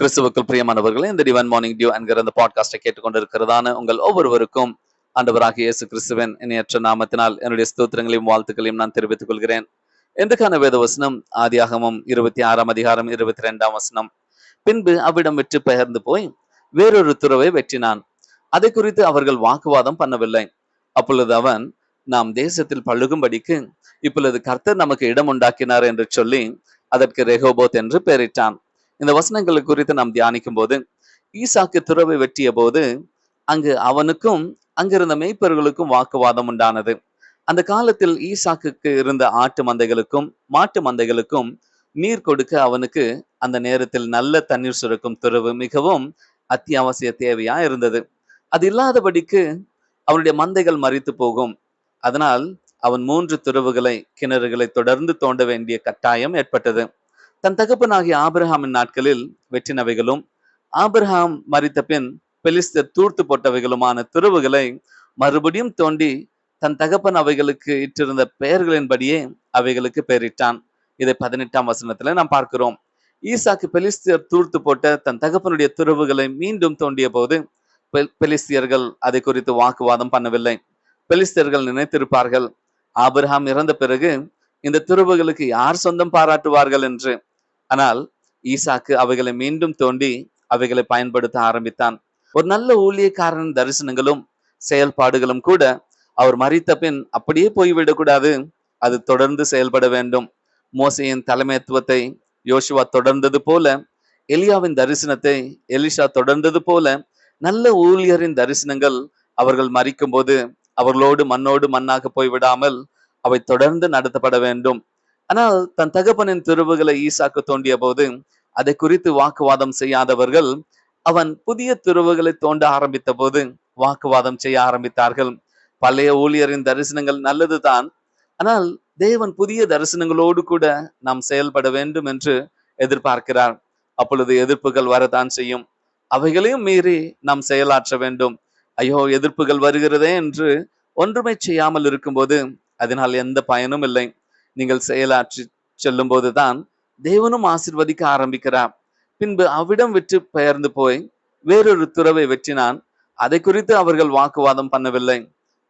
கிறிஸ்துவுக்குள் பிரியமானவர்களே இந்த டிவன் மார்னிங் டியூ என்கிற இந்த பாட்காஸ்டை கேட்டுக்கொண்டிருக்கிறதான உங்கள் ஒவ்வொருவருக்கும் ஆண்டவராக இயேசு கிறிஸ்துவின் இணையற்ற நாமத்தினால் என்னுடைய ஸ்தோத்திரங்களையும் வாழ்த்துக்களையும் நான் தெரிவித்துக் கொள்கிறேன். எந்தக்கான வேத வசனம் ஆதியாகமும் இருபத்தி ஆறாம் அதிகாரம் இருபத்தி ரெண்டாம் வசனம். பின்பு அவ்விடம் வெற்றி பெயர்ந்து போய் வேறொரு துறவை வெற்றினான் அதை குறித்து அவர்கள் வாக்குவாதம் பண்ணவில்லை. அப்பொழுது அவன் நாம் தேசத்தில் பழுகும்படிக்கு இப்பொழுது கர்த்தர் நமக்கு இடம் உண்டாக்கினார் என்று சொல்லி அதற்கு ரெகோபோத் என்று பெயரிட்டான். இந்த வசனங்கள் குறித்து நாம் தியானிக்கும் போது ஈசாக்கு துறவை வெட்டிய போது அங்கு அவனுக்கும் அங்கிருந்த மெய்ப்பர்களுக்கும் வாக்குவாதம் உண்டானது. அந்த காலத்தில் ஈசாக்கு இருந்த ஆட்டு மந்தைகளுக்கும் மாட்டு மந்தைகளுக்கும் நீர் கொடுக்க அவனுக்கு அந்த நேரத்தில் நல்ல தண்ணீர் சுரக்கும் துறவு மிகவும் அத்தியாவசிய தேவையா இருந்தது. அது இல்லாதபடிக்கு அவனுடைய மந்தைகள் மறித்து போகும். அதனால் அவன் மூன்று துறவுகளை கிணறுகளை தொடர்ந்து தோண்ட வேண்டிய கட்டாயம் ஏற்பட்டது. தன் தகப்பனாகிய ஆபிரஹாமின் நாட்களில் வெற்றினவைகளும் ஆபிரஹாம் மறித்த பின் பெலிஸ்தர் தூர்த்து போட்டவைகளுமான துறவுகளை மறுபடியும் தோண்டி தன் தகப்பன் அவைகளுக்கு இட்டிருந்த பெயர்களின்படியே அவைகளுக்கு பெயரிட்டான். இதை பதினெட்டாம் வசனத்துல நாம் பார்க்கிறோம். ஈசாக்கு பெலிஸ்தியர் தூர்த்து போட்ட தன் தகப்பனுடைய துறவுகளை மீண்டும் தோண்டிய போது பெ- பெலிஸ்தியர்கள் அதை குறித்து வாக்குவாதம் பண்ணவில்லை. பெலிஸ்தியர்கள் நினைத்திருப்பார்கள் ஆபிரகாம் இறந்த பிறகு இந்த துறவுகளுக்கு யார் சொந்தம் பாராட்டுவார்கள்? என்று. ஆனால் ஈசாக்கு அவைகளை மீண்டும் தோண்டி அவைகளை பயன்படுத்த ஆரம்பித்தான். ஒரு நல்ல ஊழியக்காரன் தரிசனங்களும் செயல்பாடுகளும் கூட அவர் மறித்த பின் அப்படியே போய்விடக்கூடாது. அது தொடர்ந்து செயல்பட வேண்டும். மோசையின் தலைமைத்துவத்தை யோசுவா தொடர்ந்தது போல எலியாவின் தரிசனத்தை எலிஷா தொடர்ந்தது போல நல்ல ஊழியரின் தரிசனங்கள் அவர்கள் மறிக்கும் போது அவர்களோடு மண்ணோடு மண்ணாக போய்விடாமல் அவை தொடர்ந்து நடத்தப்பட வேண்டும். ஆனால் தன் தகப்பனின் துருவுகளை ஈசாக்கு தோண்டிய போது அதை குறித்து வாக்குவாதம் செய்யாதவர்கள் அவன் புதிய துருவுகளை தோண்ட ஆரம்பித்த போது வாக்குவாதம் செய்ய ஆரம்பித்தார்கள். பழைய ஊழியரின் தரிசனங்கள் நல்லதுதான். ஆனால் தேவன் புதிய தரிசனங்களோடு கூட நாம் செயல்பட வேண்டும் என்று எதிர்பார்க்கிறார். அப்பொழுது எதிர்ப்புகள் வரத்தான் செய்யும். அவைகளையும் மீறி நாம் செயலாற்ற வேண்டும். ஐயோ எதிர்ப்புகள் வருகிறதே என்று ஒன்றுமே செய்யாமல் இருக்கும்போது அதனால் எந்த பயனும் இல்லை. நீங்கள் செயலாற்றி செல்லும் போதுதான் தேவனும் ஆசிர்வதிக்க ஆரம்பிக்கிறார். பின்பு அவ்விடம் விட்டு பெயர்ந்து போய் வேறொரு துறவை வெற்றினான் அதை குறித்து அவர்கள் வாக்குவாதம் பண்ணவில்லை.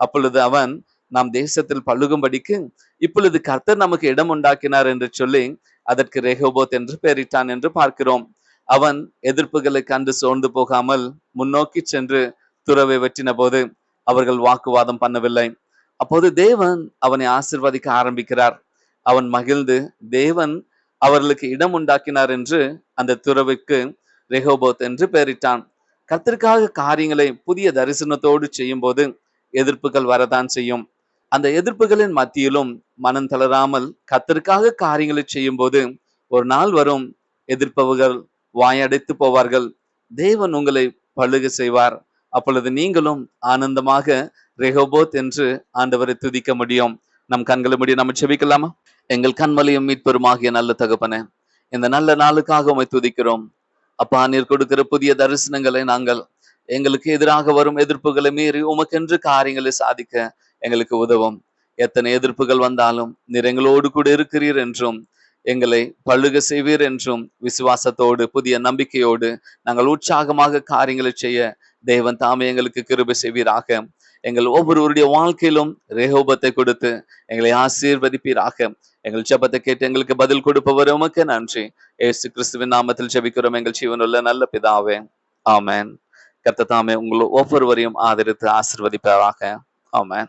அப்பொழுது அவன் நாம் தேசத்தில் பழுகும்படிக்கு இப்பொழுது கர்த்தர் நமக்கு இடம் உண்டாக்கினார் என்று சொல்லி அதற்கு ரேகோபோத் என்று பெயரிட்டான் என்று பார்க்கிறோம். அவன் எதிர்ப்புகளை கண்டு சோர்ந்து போகாமல் முன்னோக்கி சென்று துறவை வெற்றின போது அவர்கள் வாக்குவாதம் பண்ணவில்லை. அப்போது தேவன் அவனை ஆசிர்வதிக்க ஆரம்பிக்கிறார். அவன் மகிழ்ந்து தேவன் அவர்களுக்கு இடம் உண்டாக்கினார் என்று அந்த துறவுக்கு ரெகோபோத் என்று பெயரிட்டான். கத்திற்காக காரியங்களை புதிய தரிசனத்தோடு செய்யும் போது எதிர்ப்புகள் வரதான் செய்யும். அந்த எதிர்ப்புகளின் மத்தியிலும் மனம் தளராமல் கத்திற்காக காரியங்களை செய்யும் போது ஒரு நாள் வரும் எதிர்ப்பவர்கள் வாயடைத்து போவார்கள். தேவன் உங்களை பழுக செய்வார். அப்பொழுது நீங்களும் ஆனந்தமாக ரெகோபோத் என்று ஆண்டவரை துதிக்க முடியும். நம் கண்களை முடியும் நம்ம செபிக்கலாமா? எங்கள் கண்மலையும் மீட்பெருமாகிய நல்ல தகப்பனே இந்த நல்ல நாளுக்காக உமை துதிக்கிறோம். அப்பா நீர் கொடுக்கிற புதிய தரிசனங்களை நாங்கள் எங்களுக்கு எதிராக வரும் எதிர்ப்புகளை மீறி உமக்கென்று காரியங்களை சாதிக்க எங்களுக்கு உதவும். எத்தனை எதிர்ப்புகள் வந்தாலும் நீர் எங்களோடு கூட இருக்கிறீர் என்றும் எங்களை பழுக செய்வீர் என்றும் விசுவாசத்தோடு புதிய நம்பிக்கையோடு நாங்கள் உற்சாகமாக காரியங்களை செய்ய தேவன் தாமே எங்களுக்கு கிருபை செய்வீராக. எங்கள் ஒவ்வொருவருடைய வாழ்க்கையிலும் ரேகோபத்தை கொடுத்து எங்களை ஆசீர்வதிப்பீராக. எங்கள் ஜபத்தை கேட்டு எங்களுக்கு பதில் கொடுப்பவர் உமக்கு நன்றி. ஏசு கிறிஸ்துவின் நாமத்தில் ஜபிக்கிறோம். எங்கள் ஜீவனுள்ள நல்ல பிதாவே. ஆமேன். கர்த்த தாமே உங்கள் ஒவ்வொருவரையும் ஆதரித்து ஆசிர்வதிப்பாராக. ஆமேன்.